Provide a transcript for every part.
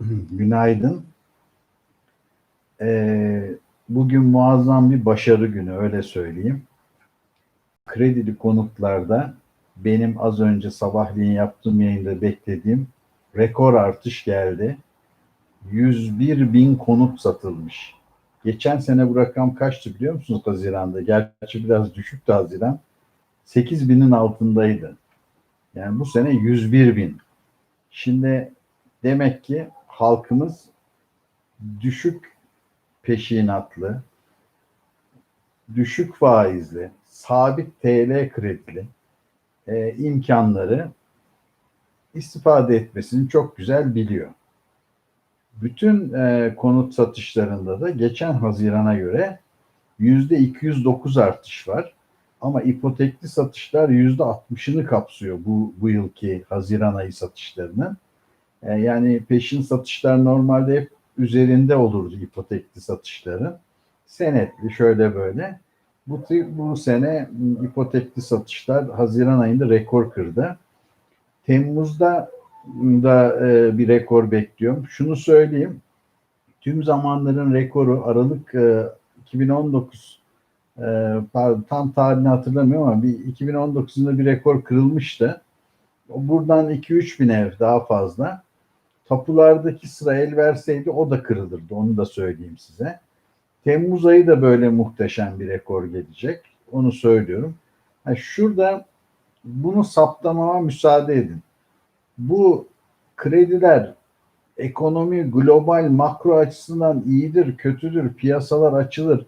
Günaydın. Ee, bugün muazzam bir başarı günü öyle söyleyeyim. Kredili konutlarda benim az önce sabahleyin yaptığım yayında beklediğim rekor artış geldi. 101 bin konut satılmış. Geçen sene bu rakam kaçtı biliyor musunuz Haziran'da? Gerçi biraz düşüktü Haziran. 8 binin altındaydı. Yani bu sene 101 bin. Şimdi demek ki halkımız düşük peşinatlı, düşük faizli, sabit TL kredili e, imkanları istifade etmesini çok güzel biliyor. Bütün e, konut satışlarında da geçen Haziran'a göre yüzde 209 artış var. Ama ipotekli satışlar yüzde 60'ını kapsıyor bu, bu yılki Haziran ayı satışlarının. E, yani peşin satışlar normalde hep üzerinde olurdu ipotekli satışların. Senetli şöyle böyle. Bu, bu sene ipotekli satışlar Haziran ayında rekor kırdı. Temmuz'da da e, bir rekor bekliyorum. Şunu söyleyeyim. Tüm zamanların rekoru Aralık e, 2019 e, pardon, tam tarihini hatırlamıyorum ama bir 2019'da bir rekor kırılmıştı. Buradan 2-3 bin ev daha fazla. Tapulardaki sıra el verseydi o da kırılırdı. Onu da söyleyeyim size. Temmuz ayı da böyle muhteşem bir rekor gelecek. Onu söylüyorum. Yani şurada bunu saptamama müsaade edin. Bu krediler ekonomi global makro açısından iyidir, kötüdür, piyasalar açılır.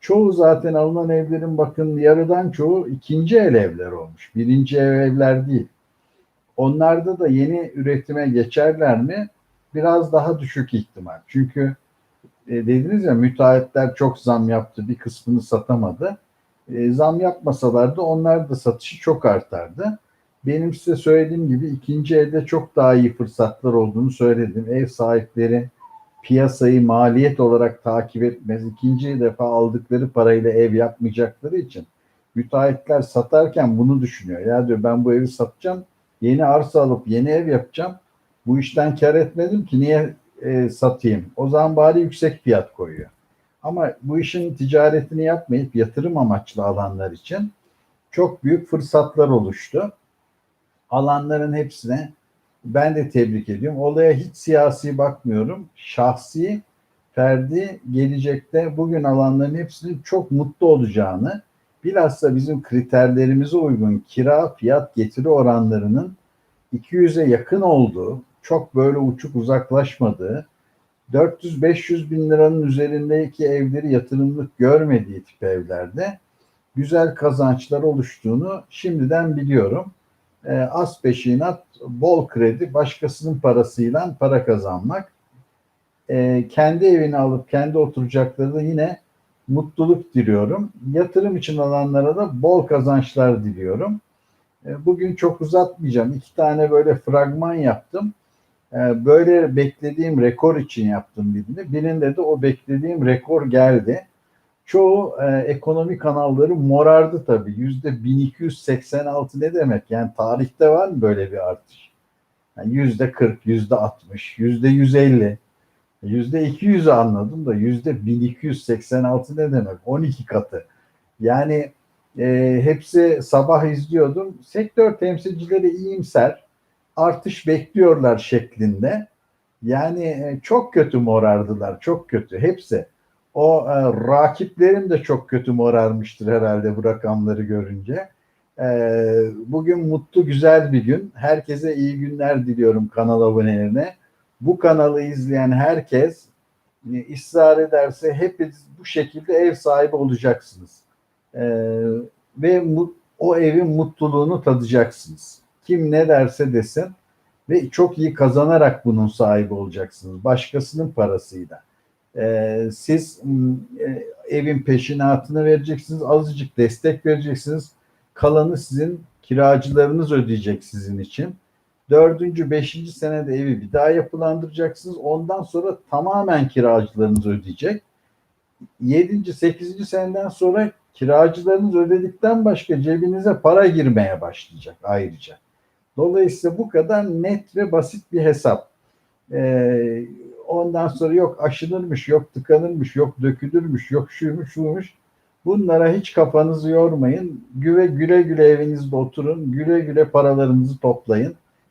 Çoğu zaten alınan evlerin bakın yarıdan çoğu ikinci el evler olmuş. Birinci ev evler değil. Onlarda da yeni üretime geçerler mi? Biraz daha düşük ihtimal. Çünkü e, dediniz ya müteahhitler çok zam yaptı, bir kısmını satamadı. E, zam yapmasalardı onlar da satışı çok artardı. Benim size söylediğim gibi ikinci elde çok daha iyi fırsatlar olduğunu söyledim. Ev sahipleri piyasayı maliyet olarak takip etmez. İkinci defa aldıkları parayla ev yapmayacakları için müteahhitler satarken bunu düşünüyor. Ya diyor ben bu evi satacağım, yeni arsa alıp yeni ev yapacağım. Bu işten kar etmedim ki niye e, satayım? O zaman bari yüksek fiyat koyuyor. Ama bu işin ticaretini yapmayıp yatırım amaçlı alanlar için çok büyük fırsatlar oluştu. Alanların hepsine ben de tebrik ediyorum. Olaya hiç siyasi bakmıyorum. Şahsi, ferdi gelecekte bugün alanların hepsinin çok mutlu olacağını, bilhassa bizim kriterlerimize uygun kira fiyat getiri oranlarının 200'e yakın olduğu, çok böyle uçuk uzaklaşmadığı, 400-500 bin liranın üzerindeki evleri yatırımlık görmediği tip evlerde güzel kazançlar oluştuğunu şimdiden biliyorum. E, az peşinat, bol kredi, başkasının parasıyla para kazanmak. E, kendi evini alıp kendi oturacakları yine mutluluk diliyorum. Yatırım için alanlara da bol kazançlar diliyorum. E, bugün çok uzatmayacağım. İki tane böyle fragman yaptım. E, böyle beklediğim rekor için yaptım birini. Birinde de o beklediğim rekor geldi. Çoğu e, ekonomi kanalları morardı tabii. Yüzde 1286 ne demek? Yani tarihte var mı böyle bir artış? Yüzde 40, yüzde 60, yüzde 150, yüzde 200'ü anladım da yüzde 1286 ne demek? 12 katı. Yani e, hepsi sabah izliyordum. Sektör temsilcileri iyimser, artış bekliyorlar şeklinde. Yani e, çok kötü morardılar, çok kötü. Hepsi. O e, rakiplerim de çok kötü morarmıştır herhalde bu rakamları görünce. E, bugün mutlu güzel bir gün. Herkese iyi günler diliyorum kanal abonelerine. Bu kanalı izleyen herkes e, ısrar ederse hepiniz bu şekilde ev sahibi olacaksınız. E, ve mu, o evin mutluluğunu tadacaksınız. Kim ne derse desin ve çok iyi kazanarak bunun sahibi olacaksınız. Başkasının parasıyla. Ee, siz e, evin peşinatını vereceksiniz, azıcık destek vereceksiniz. Kalanı sizin kiracılarınız ödeyecek sizin için. Dördüncü, beşinci senede evi bir daha yapılandıracaksınız. Ondan sonra tamamen kiracılarınız ödeyecek. Yedinci, sekizinci seneden sonra kiracılarınız ödedikten başka cebinize para girmeye başlayacak ayrıca. Dolayısıyla bu kadar net ve basit bir hesap. Ee, ondan sonra yok aşınırmış, yok tıkanırmış, yok dökülürmüş, yok şuymuş, şuymuş. Bunlara hiç kafanızı yormayın. Güve güle güle evinizde oturun. Güle güle paralarınızı toplayın.